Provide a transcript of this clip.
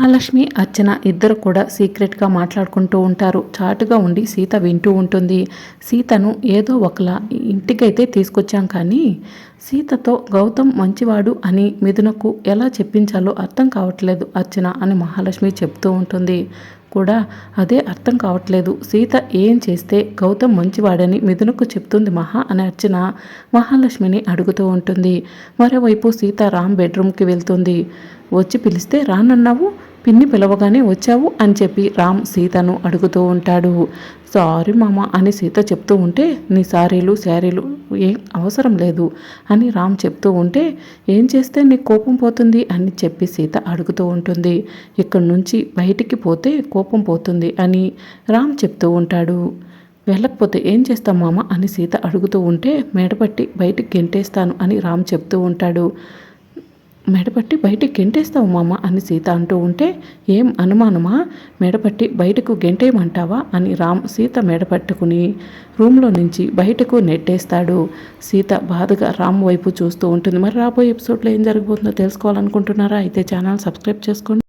మహాలక్ష్మి అర్చన ఇద్దరు కూడా సీక్రెట్గా మాట్లాడుకుంటూ ఉంటారు. చాటుగా ఉండి సీత వింటూ ఉంటుంది. సీతను ఏదో ఒకలా ఇంటికైతే తీసుకొచ్చాం కానీ సీతతో గౌతమ్ మంచివాడు అని మిథునకు ఎలా చెప్పించాలో అర్థం కావట్లేదు అర్చన అని మహాలక్ష్మి చెప్తూ ఉంటుంది. కూడా అదే అర్థం కావట్లేదు. సీత ఏం చేస్తే గౌతమ్ మంచివాడని మిథునకు చెప్తుంది మహా అని అర్చన మహాలక్ష్మిని అడుగుతూ ఉంటుంది. మరోవైపు సీత రామ్ బెడ్రూమ్కి వెళ్తుంది. వచ్చి పిలిస్తే రానన్నావు? పిన్ని పిలవగానే వచ్చావు అని చెప్పి రామ్ సీతను అడుగుతూ ఉంటాడు. సారీ మామ అని సీత చెప్తూ ఉంటే నీ సారీలు శారీలు ఏం అవసరం లేదు అని రామ్ చెప్తూ ఉంటే ఏం చేస్తే నీ కోపం పోతుంది? అని చెప్పి సీత అడుగుతూ ఉంటుంది. ఇక్కడి నుంచి బయటికి పోతే కోపం పోతుంది అని రామ్ చెప్తూ ఉంటాడు. వెళ్ళకపోతే ఏం చేస్తాం మామ? అని సీత అడుగుతూ ఉంటే మేడపట్టి బయటికి గెంటేస్తాను అని రామ్ చెప్తూ ఉంటాడు. మెడపట్టి బయటికి గెంటేస్తావు మామ అని సీత అంటూ ఉంటే ఏం అనుమానమా? మెడపట్టి బయటకు గెంటేయమంటావా? అని రామ్ సీత మెడపట్టుకుని రూమ్లో నుంచి బయటకు నెట్టేస్తాడు. సీత బాధగా రామ్ వైపు చూస్తూ ఉంటుంది. మరి రాబోయే ఎపిసోడ్లో ఏం జరగబోతుందో తెలుసుకోవాలనుకుంటున్నారా? అయితే ఛానల్ సబ్స్క్రైబ్ చేసుకోండి.